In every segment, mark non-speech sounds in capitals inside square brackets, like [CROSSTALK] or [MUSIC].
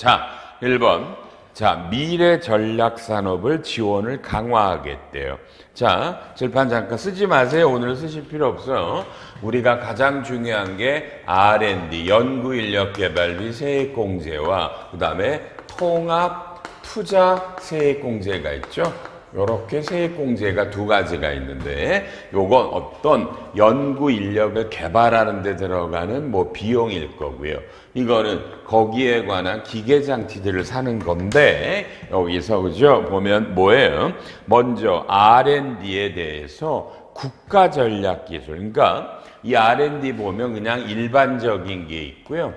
자, 1번. 자, 미래 전략 산업을 지원을 강화하겠대요. 자, 질판 잠깐 쓰지 마세요. 오늘 쓰실 필요 없어요. 우리가 가장 중요한 게 R&D, 연구 인력 개발비 세액 공제와 그다음에 통합 투자 세액 공제가 있죠. 요렇게 세액 공제가 두 가지가 있는데 요건 어떤 연구 인력을 개발하는 데 들어가는 뭐 비용일 거고요. 이거는 거기에 관한 기계 장치들을 사는 건데 여기서 그죠? 보면 뭐예요? 먼저 R&D에 대해서 국가 전략 기술. 그러니까 이 R&D 보면 그냥 일반적인 게 있고요.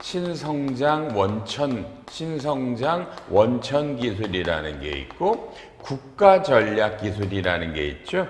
신성장 원천 신성장 원천 기술이라는 게 있고 국가 전략 기술이라는 게 있죠.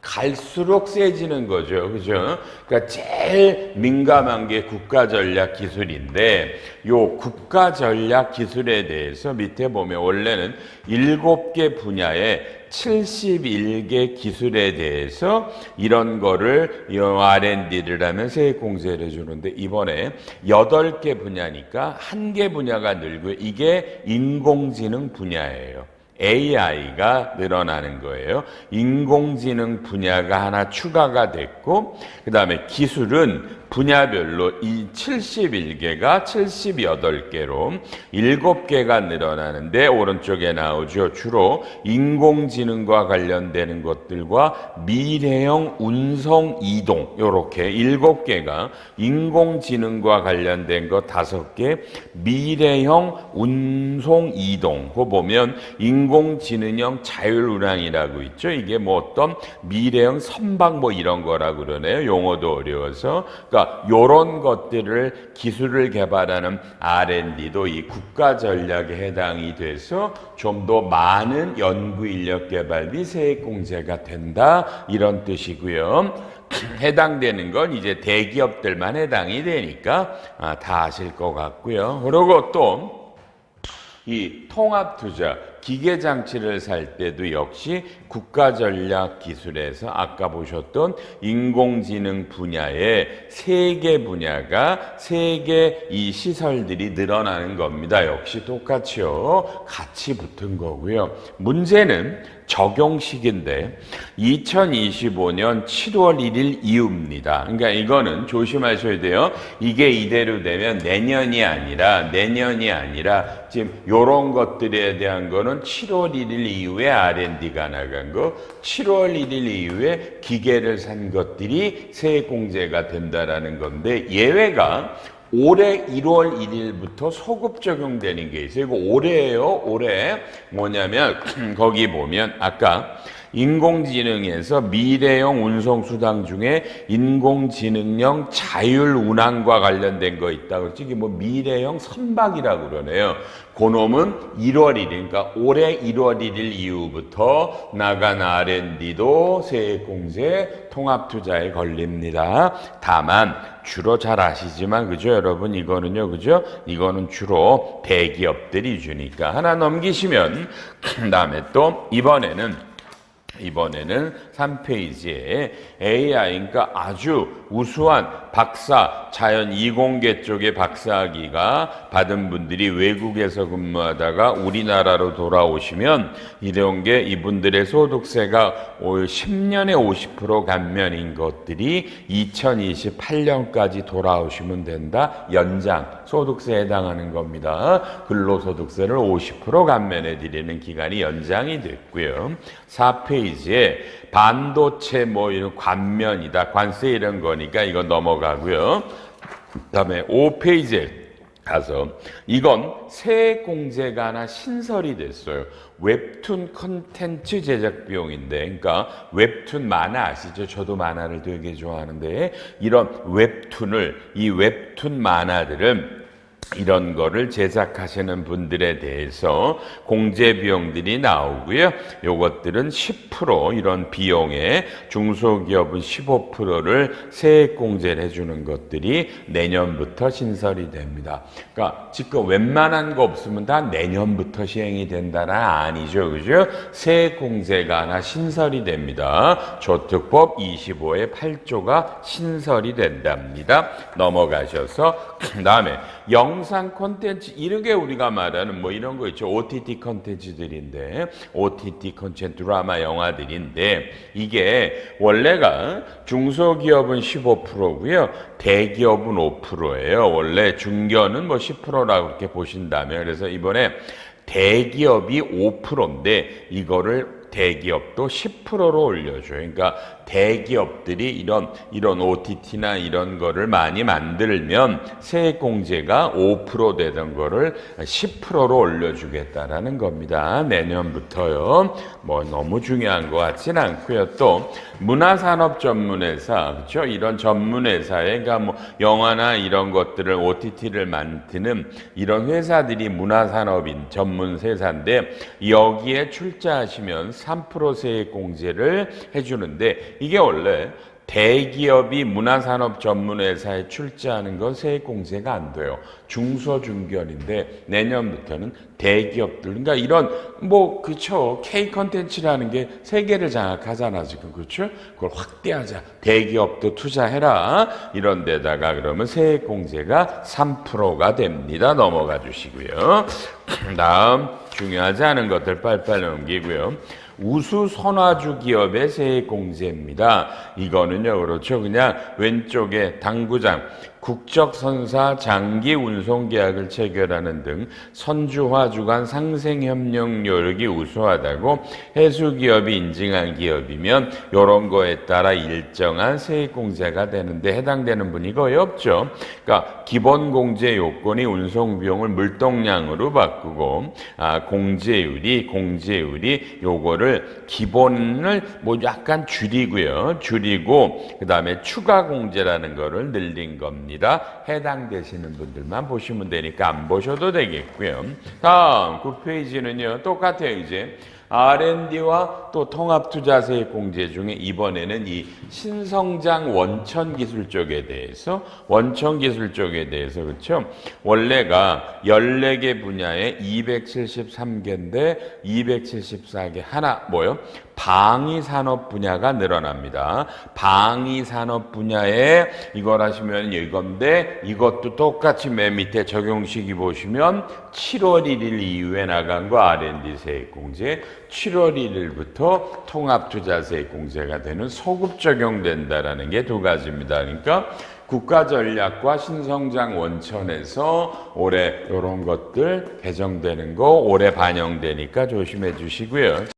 갈수록 세지는 거죠. 그죠? 그러니까 제일 민감한 게 국가 전략 기술인데 요 국가 전략 기술에 대해서 밑에 보면 원래는 일곱 개 분야에 71개 기술에 대해서 이런 거를 R&D를 하면 세액 공제를 해주는데 이번에 8개 분야니까 한개 분야가 늘고 이게 인공지능 분야예요. AI가 늘어나는 거예요. 인공지능 분야가 하나 추가가 됐고, 그 다음에 기술은 분야별로 이 71개가 78개로 7개가 늘어나는데, 오른쪽에 나오죠. 주로 인공지능과 관련되는 것들과 미래형 운송 이동, 요렇게 7개가 인공지능과 관련된 것 5개, 미래형 운송 이동, 그 보면 인공지능형 자율 운항이라고 있죠. 이게 뭐 어떤 미래형 선박 뭐 이런 거라 그러네요. 용어도 어려워서. 그러니까 요런 것들을 기술을 개발하는 R&D도 이 국가 전략에 해당이 돼서 좀 더 많은 연구 인력 개발비 세액 공제가 된다 이런 뜻이고요. [CLEARS THROAT] 해당되는 건 이제 대기업들만 해당이 되니까 아, 다 아실 것 같고요. 그리고 또 이 통합 투자 기계 장치를 살 때도 역시 국가 전략 기술에서 아까 보셨던 인공지능 분야의 세 개 분야가 세 개 이 시설들이 늘어나는 겁니다. 역시 똑같이요. 같이 붙은 거고요. 문제는 적용식인데 2025년 7월 1일 이후입니다. 그러니까 이거는 조심하셔야 돼요. 이게 이대로 되면 내년이 아니라 내년이 아니라 지금 요런 것들에 대한 거는 7월 1일 이후에 R&D가 나간 거, 7월 1일 이후에 기계를 산 것들이 세액 공제가 된다라는 건데 예외가 올해 1월 1일부터 소급 적용되는 게 있어요. 이거 올해예요. 올해 뭐냐면 [CLEARS THROAT] 거기 보면 아까 인공지능에서 미래형 운송수단 중에 인공지능형 자율운항과 관련된 거 있다. 그렇지? 뭐 미래형 선박이라고 그러네요. 그놈은 1월 1일, 그러니까 올해 1월 1일 이후부터 나간 R&D도 세액공제 통합투자에 걸립니다. 다만 주로 잘 아시지만 그죠 여러분 이거는요 그죠 이거는 주로 대기업들이 주니까 하나 넘기시면 그다음에 또 이번에는 이번에는 3페이지에 AI, 그러니까 아주 우수한 박사, 자연 이공계 쪽의 박사학위가 받은 분들이 외국에서 근무하다가 우리나라로 돌아오시면 이런 게 이분들의 소득세가 올 10년에 50% 감면인 것들이 2028년까지 돌아오시면 된다. 연장, 소득세에 해당하는 겁니다. 근로소득세를 50% 감면해 드리는 기간이 연장이 됐고요. 4페이지에 반도체 뭐 이런 관면이다. 관세 이런 거 니까 이거 넘어가고요. 그다음에 5페이지에 가서 이건 세액 공제가 하나 신설이 됐어요. 웹툰 컨텐츠 제작 비용인데, 그러니까 웹툰 만화 아시죠? 저도 만화를 되게 좋아하는데 이런 웹툰을 이 웹툰 만화들은 이런 거를 제작하시는 분들에 대해서 공제 비용들이 나오고요. 요것들은 10% 이런 비용에 중소기업은 15%를 세액 공제를 해주는 것들이 내년부터 신설이 됩니다. 그러니까 지금 웬만한 거 없으면 다 내년부터 시행이 된다는 아니죠. 그죠? 세액 공제가 하나 신설이 됩니다. 저특법 25의 8조가 신설이 된답니다. 넘어가셔서 그 다음에 영 영상 콘텐츠 이런 게 우리가 말하는 뭐 이런 거 있죠. OTT 콘텐츠들인데 OTT 콘텐츠 드라마 영화들인데 이게 원래가 중소기업은 15%고요. 대기업은 5%예요. 원래 중견은 뭐 10%라고 이렇게 보신다면 그래서 이번에 대기업이 5%인데 이거를 대기업도 10%로 올려줘요. 그러니까 대기업들이 이런 이런 OTT나 이런 거를 많이 만들면 세액 공제가 5% 되던 거를 10%로 올려주겠다라는 겁니다. 내년부터요. 뭐 너무 중요한 것 같진 않고요. 또 문화산업 전문회사 그렇죠? 이런 전문회사에 그러니까 뭐 영화나 이런 것들을 OTT를 만드는 이런 회사들이 문화산업인 전문 회사인데 여기에 출자하시면 3% 세액 공제를 해주는데 이게 원래 대기업이 문화산업 전문회사에 출자하는 건 세액공제가 안 돼요. 중소중견인데 내년부터는 대기업들 그러니까 이런 뭐 그쵸 K 컨텐츠라는 게 세계를 장악하잖아 지금 그렇죠? 그걸 확대하자 대기업도 투자해라 이런 데다가 그러면 세액공제가 3%가 됩니다. 넘어가 주시고요. [CLEARS THROAT] 다음 중요하지 않은 것들 빨리빨리 넘기고요. 우수 선화주 기업의 세액 공제입니다. 이거는요, 그렇죠. 그냥 왼쪽에 당구장, 국적 선사 장기 운송 계약을 체결하는 등 선주화 주간 상생 협력 요력이 우수하다고 해수 기업이 인증한 기업이면 이런 거에 따라 일정한 세액 공제가 되는데 해당되는 분이 거의 없죠. 그러니까 기본 공제 요건이 운송 비용을 물동량으로 바꾸고 아, 공제율이 공제율이 요거를 기본을 뭐 약간 줄이고요. 줄이고 그 다음에 추가 공제라는 거를 늘린 겁니다. 해당되시는 분들만 보시면 되니까 안 보셔도 되겠고요. 다음 9페이지는요. 똑같아요, 이제. R&D와 또 통합투자세 공제 중에 이번에는 이 신성장 원천 기술 쪽에 대해서 원천 기술 쪽에 대해서 그렇죠. 원래가 14개 분야에 273개인데 274개 하나 뭐요? 방위 산업 분야가 늘어납니다. 방위 산업 분야에 이걸 하시면 이건데 이것도 똑같이 맨 밑에 적용식이 보시면 7월 1일 이후에 나간 거 R&D 세액 공제 7월 1일부터 통합투자세 공제가 되는 소급 적용된다라는 게 두 가지입니다. 그러니까 국가 전략과 신성장 원천에서 올해 이런 것들 개정되는 거 올해 반영되니까 조심해 주시고요.